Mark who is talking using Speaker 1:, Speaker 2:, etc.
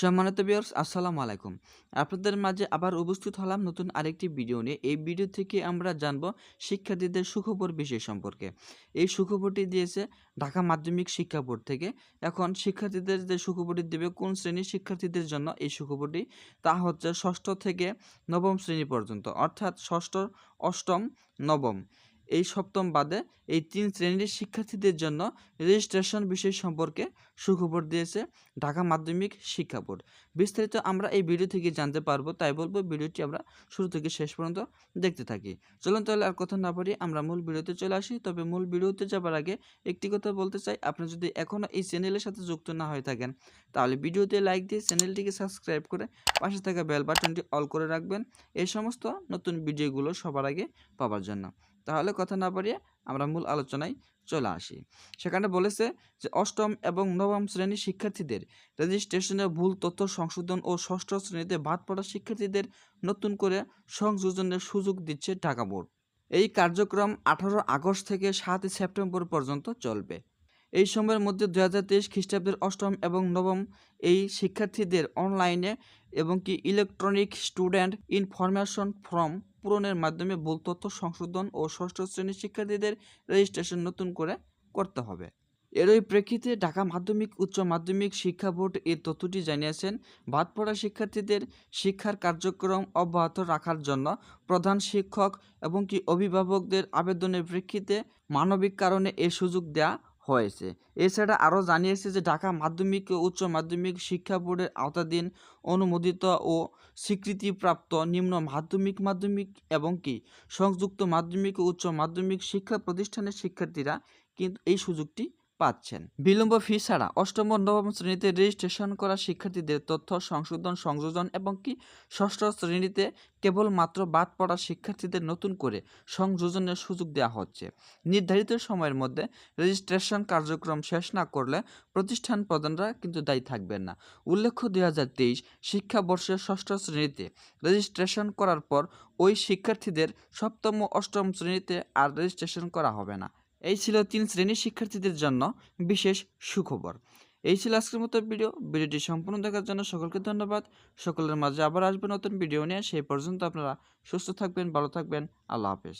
Speaker 1: সম্মানিত ভিউয়ার্স, আসসালামু আলাইকুম। আপনাদের মাঝে আবার উপস্থিত হলাম নতুন আরেকটি ভিডিও নিয়ে। এই ভিডিও থেকে আমরা জানব শিক্ষার্থীদের সুখবর বিষয় সম্পর্কে। এই সুখবরটি দিয়েছে ঢাকা মাধ্যমিক শিক্ষা বোর্ড থেকে। এখন শিক্ষার্থীদের যে সুখবরটি দেবে, কোন শ্রেণির শিক্ষার্থীদের জন্য এই সুখবরটি? তা হচ্ছে ষষ্ঠ থেকে নবম শ্রেণি পর্যন্ত, অর্থাৎ ষষ্ঠ, অষ্টম, নবম। এই সপ্তম বাদে এই তিন শ্রেণির শিক্ষার্থীদের জন্য রেজিস্ট্রেশন বিষয় সম্পর্কে সুখবর দিয়েছে ঢাকা মাধ্যমিক শিক্ষা বোর্ড। বিস্তারিত আমরা এই ভিডিও থেকে জানতে পারব, তাই বলব ভিডিওটি আমরা শুরু থেকে শেষ পর্যন্ত দেখতে থাকি। চলুন তাহলে আর কথা না পারি আমরা মূল ভিডিওতে চলে আসি। তবে মূল ভিডিওতে যাবার আগে একটি কথা বলতে চাই, আপনি যদি এখনও এই চ্যানেলের সাথে যুক্ত না হয়ে থাকেন, তাহলে ভিডিওতে লাইক দিয়ে চ্যানেলটিকে সাবস্ক্রাইব করে পাশে থাকা বেল বাটনটি অল করে রাখবেন। এই সমস্ত নতুন ভিডিওগুলো সবার আগে পাওয়ার জন্য। তাহলে কথা না বাড়িয়ে আমরা মূল আলোচনায় চলে আসি। সেখানে বলেছে যে, অষ্টম এবং নবম শ্রেণির শিক্ষার্থীদের রেজিস্ট্রেশনে ভুল তথ্য সংশোধন ও ষষ্ঠ শ্রেণীতে বাদ পড়া শিক্ষার্থীদের নতুন করে সংযোজনের সুযোগ দিচ্ছে ঢাকা বোর্ড। এই কার্যক্রম আঠারো আগস্ট থেকে সাত সেপ্টেম্বর পর্যন্ত চলবে। এই সময়ের মধ্যে দু হাজার তেইশ খ্রিস্টাব্দের অষ্টম এবং নবম এই শিক্ষার্থীদের অনলাইনে এবং কি ইলেকট্রনিক স্টুডেন্ট ইনফরমেশন ফর্ম পূরণের মাধ্যমে ভুল তথ্য সংশোধন ও ষষ্ঠ শ্রেণির শিক্ষার্থীদের রেজিস্ট্রেশন নতুন করে করতে হবে। এরই প্রেক্ষিতে ঢাকা মাধ্যমিক উচ্চ মাধ্যমিক শিক্ষা বোর্ড এই তথ্যটি জানিয়েছেন বাদ পড়া শিক্ষার্থীদের শিক্ষার কার্যক্রম অব্যাহত রাখার জন্য প্রধান শিক্ষক এবং কি অভিভাবকদের আবেদনের প্রেক্ষিতে মানবিক কারণে এই সুযোগ দেওয়া হয়েছে। এছাড়া আরও জানিয়েছে যে, ঢাকা মাধ্যমিক ও উচ্চ মাধ্যমিক শিক্ষা বোর্ডের আওতাধীন অনুমোদিত ও স্বীকৃতিপ্রাপ্ত নিম্ন মাধ্যমিক মাধ্যমিক এবং কি সংযুক্ত মাধ্যমিক ও উচ্চ মাধ্যমিক শিক্ষা প্রতিষ্ঠানের শিক্ষার্থীরা কিন্তু এই সুযোগটি পাচ্ছেন। বিলম্ব ফি ছাড়া অষ্টম ও নবম শ্রেণীতে রেজিস্ট্রেশন করা শিক্ষার্থীদের তথ্য সংশোধন, সংযোজন এবং কি ষষ্ঠ শ্রেণীতে কেবলমাত্র বাদ পড়া শিক্ষার্থীদের নতুন করে সংযোজনের সুযোগ দেওয়া হচ্ছে। নির্ধারিত সময়ের মধ্যে রেজিস্ট্রেশন কার্যক্রম শেষ না করলে প্রতিষ্ঠান প্রধানরা কিন্তু দায়ী থাকবেন না। উল্লেখ্য, দুই হাজার তেইশ শিক্ষাবর্ষের ষষ্ঠ শ্রেণীতে রেজিস্ট্রেশন করার পর ওই শিক্ষার্থীদের সপ্তম ও অষ্টম শ্রেণীতে আর রেজিস্ট্রেশন করা হবে না। এই ছিল তিন শ্রেণির শিক্ষার্থীদের জন্য বিশেষ সুখবর। এই ছিল আজকের মতো ভিডিও। ভিডিওটি সম্পূর্ণ দেখার জন্য সকলকে ধন্যবাদ। সকলের মাঝে আবার আসবে নতুন ভিডিও নিয়ে। সেই পর্যন্ত আপনারা সুস্থ থাকবেন, ভালো থাকবেন। আল্লাহ হাফেজ।